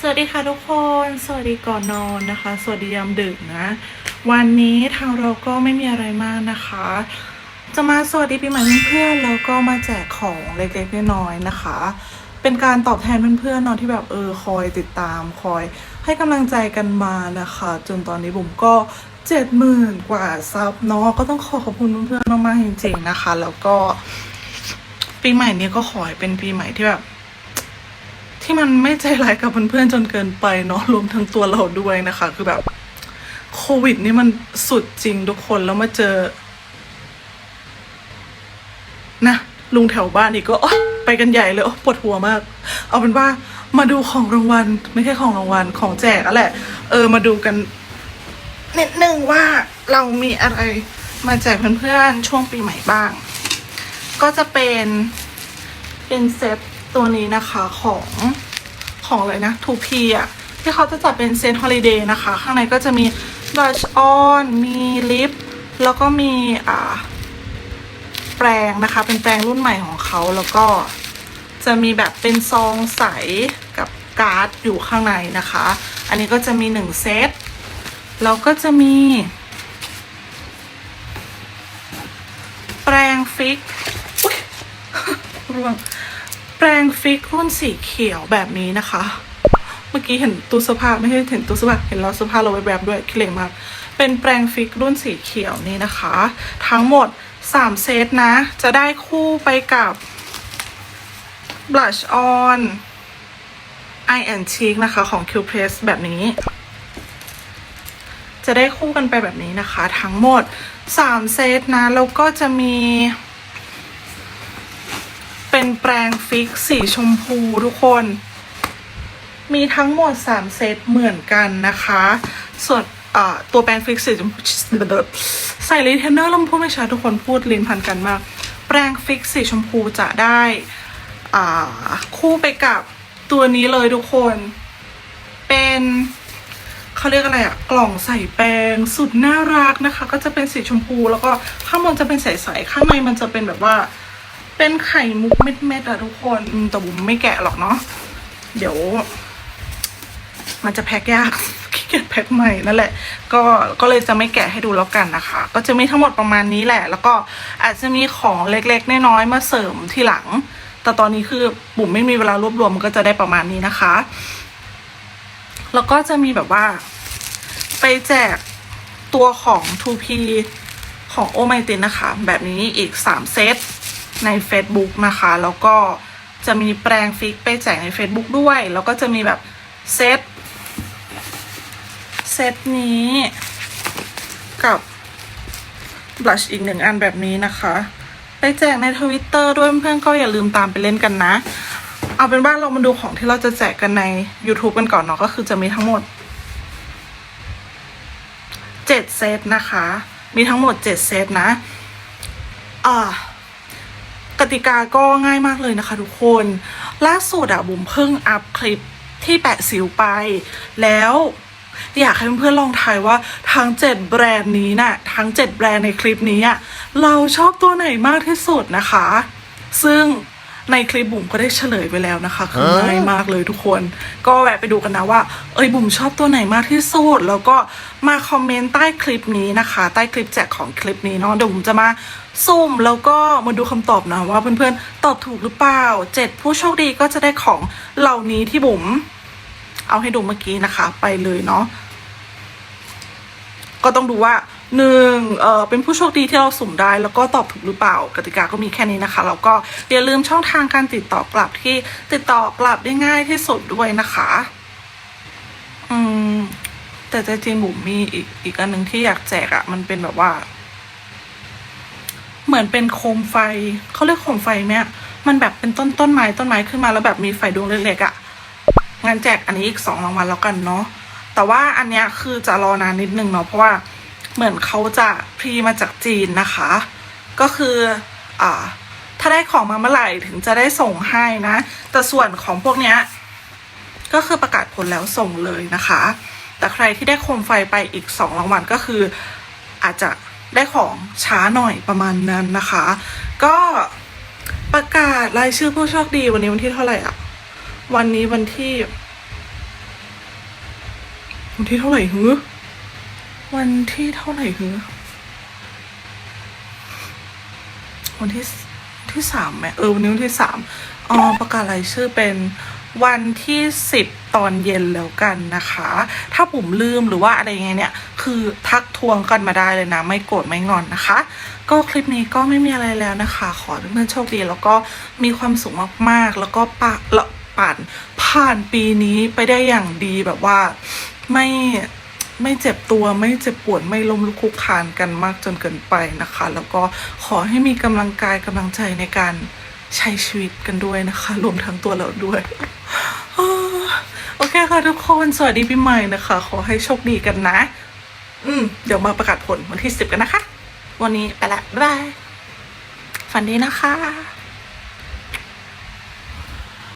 สวัสดีค่ะทุกคน สวัสดีก่อนนอนนะคะ สวัสดียามดึกนะ วันนี้ทางเราก็ไม่มีอะไรมากนะคะ จะมาสวัสดีปีใหม่เพื่อนๆแล้วก็มาแจกของเล็กๆน้อยๆนะคะ เป็นการตอบแทนเพื่อนๆเนาะที่แบบเออคอยติดตามคอย ให้กำลังใจกันมานะคะ จนตอนนี้บุ๋มก็เจ็ดหมื่นกว่าซับเนาะก็ต้องขอขอบคุณเพื่อนๆมากๆจริงๆนะคะ แล้วก็ปีใหม่นี้ก็ขอให้เป็นปีใหม่ที่แบบ ที่มันไม่ใจร้ายกับเพื่อนๆจนเกินไปเนาะรวมทั้งตัวเราด้วยนะคะ คือแบบโควิดนี่มันสุดจริงทุกคนแล้วมาเจอ นะลุงแถวบ้านอีกก็อ๊ะไปกันใหญ่เลยโอ๊ะปวดหัวมาก เอาเป็นว่ามาดูของรางวัลไม่ใช่ของรางวัลของแจกอะแหละ เออมาดูกันนิดนึงว่าเรามีอะไรมาแจกเพื่อนๆช่วงปีใหม่บ้าง ก็จะเป็นเป็นเซต ตัวนี้นะคะของของอะไรนะทูพีอะที่เขาจะจัดเป็นเซตฮอลิเดย์นะคะ ข้างในก็จะมีบลัชออนมีลิป แล้วก็มีอ่าแปรงนะคะ เป็นแปรงรุ่นใหม่ของเขาแล้วก็จะมีแบบเป็นซองใสกับการ์ดอยู่ข้างในนะคะ อันนี้ก็จะมีหนึ่งเซตแล้วก็จะมี แปรงฟิกอุ๊ยร่วง ปรงฟิกรุ่นสีเขียวแบบนี้นะคะ เมื่อกี้เห็นตู้เสื้อผ้าไม่ใช่เห็นตู้เสื้อผ้าเห็นเราเสื้อผ้าเราแวบด้วยคิดเลงมาก เป็นแปรงฟิกรุ่นสีเขียวนี่นะคะ ทั้งหมด 3 เซตนะ จะได้คู่ไปกับ blush on eye and cheek นะคะของ Q Press แบบนี้ จะได้คู่กันไปแบบนี้นะคะ ทั้งหมด 3 เซตนะ แล้วก็จะมี เป็นแปรงฟิกสีชมพูทุกคน มีทั้งหมด 3 เซตเหมือนกันนะคะ ส่วนตัวแปรงฟิกสีชมพูใส่ลิเทนเนอร์ลำพูดไม่ชัดทุกคนพูดลิ้นพันกันมาก แปรงฟิกสีชมพูจะได้คู่ไปกับตัวนี้เลยทุกคน เป็นเขาเรียกอะไรอะกล่องใส่แปรงสุดน่ารักนะคะ ก็จะเป็นสีชมพู แล้วก็ข้างบนจะเป็นใสๆข้างในมันจะเป็นแบบว่า เป็นไข่มุกเม็ดๆอะทุกคนแต่บุ๋มไม่แกะหรอกเนาะเดี๋ยว มันจะแพ็คยากขี้เกียจแพ็คใหม่นั่นแหละ ก็ก็เลยจะไม่แกะให้ดูแล้วกันนะคะ ก็จะมีทั้งหมดประมาณนี้แหละ แล้วก็อาจจะมีของเล็กๆน้อยๆมาเสริมทีหลัง แต่ตอนนี้คือบุ๋มไม่มีเวลารวบรวมมันก็จะได้ประมาณนี้นะคะ แล้วก็จะมีแบบว่า ไปแจกตัวของ 2P ของโอไมตินนะคะ แบบนี้อีก 3 เซต ใน Facebook นะคะ แล้วก็จะมีแปรงฟิกไปแจกใน Facebook ด้วย แล้วก็จะมีแบบเซตเซตนี้กับบลัชอีกหนึ่งอันแบบนี้นะคะ ไปแจกในทวิตเตอร์ด้วยเพื่อนๆก็อย่าลืมตามไปเล่นกันนะ เอาเป็นว่าเรามาดูของที่เราจะแจกกันใน YouTube กันก่อนเนาะก็คือจะมีทั้งหมดเจ็ดเซตนะคะ มีทั้งหมดเจ็ดเซตนะอ่า ติกาก็ง่ายมากเลยนะคะทุกคน ล่าสุดอะบุ๋มเพิ่งอัพคลิปที่แปะสิวไป แล้วอยากให้เพื่อนๆลองทายว่าทั้งเจ็ดแบรนด์นี้น่ะทั้งเจ็ดแบรนด์ในคลิปนี้อะเราชอบตัวไหนมากที่สุดนะคะ ซึ่งในคลิปบุ๋มก็ได้เฉลยไปแล้วนะคะคือง่ายมากเลยทุกคน ก็แวะไปดูกันนะว่า เอ้ยบุ๋มชอบตัวไหนมากที่สุดแล้วก็มาคอมเมนต์ใต้คลิปนี้นะคะ ใต้คลิปแจกของคลิปนี้เนาะเดี๋ยวบุ๋มจะมา ซุ่มแล้วก็มาดูคำตอบนะว่าเพื่อนๆตอบถูกหรือเปล่าเจ็ดผู้โชคดีก็จะได้ของเหล่านี้ที่บุ๋มเอาให้ดูเมื่อกี้นะคะ ไปเลยเนาะก็ต้องดูว่าหนึ่งเออเป็นผู้โชคดีที่เราสุ่มได้ แล้วก็ตอบถูกหรือเปล่ากติกาก็มีแค่นี้นะคะ แล้วก็อย่าลืมช่องทางการติดต่อกลับที่ติดต่อกลับได้ง่ายที่สุดด้วยนะคะ อืม แต่ใจริงบุ๋มมีอีกอีกอันหนึ่งที่อยากแจกอะมันเป็นแบบว่า เหมือนเป็นโคมไฟเขาเรียกโคมไฟไหมอะมันแบบเป็นต้นต้นไม้ต้นไม้ขึ้นมาแล้วแบบมีไฟดวงเล็กๆอะ่ะงั้นแจกอันนี้อีกสองรางวัลแล้วกันเนาะแต่ว่าอันเนี้ยคือจะรอนานนิดนึงเนาะเพราะว่าเหมือนเขาจะพรีมาจากจีนนะคะ ก็คืออ่าถ้าได้ของมาเมื่อไหร่ถึงจะได้ส่งให้นะ แต่ส่วนของพวกเนี้ยก็คือประกาศผลแล้วส่งเลยนะคะ แต่ใครที่ได้โคมไฟไปอีกสองรางวัลก็คืออาจจะ ได้ของช้าหน่อยประมาณนั้นนะคะ ก็ประกาศรายชื่อผู้โชคดีวันนี้วันที่เท่าไหร่อะวันนี้วันที่ วันที่เท่าไหร่หือวันที่เท่าไหร่หือวันที่ที่สามไหมเออวันนี้วันที่สามอ๋อประกาศรายชื่อเป็นวันที่สิบ ตอนเย็นแล้วกันนะคะ ถ้าผมลืมหรือว่าอะไรไงเนี่ยคือทักทวงกันมาได้เลยนะ ไม่โกรธไม่งอนนะคะ ก็คลิปนี้ก็ไม่มีอะไรแล้วนะคะ ขอเพื่อนๆโชคดีแล้วก็มีความสุขมากๆ แล้วก็ปะละป่านผ่านปีนี้ไปได้อย่างดีแบบว่าไม่ไม่เจ็บตัวไม่เจ็บปวดไม่ล้มลุกคลุกคานกันมากจนเกินไปนะคะ แล้วก็ขอให้มีกำลังกายกำลังใจในการใช้ชีวิตกันด้วยนะคะ รวมทั้งตัวเราด้วย ค่ะทุกคนสวัสดีปีใหม่นะคะ ขอให้โชคดีกันนะ อืมเดี๋ยวมาประกาศผลวันที่สิบกันนะคะ วันนี้ไปละบ๊ายบายฝันดีนะคะ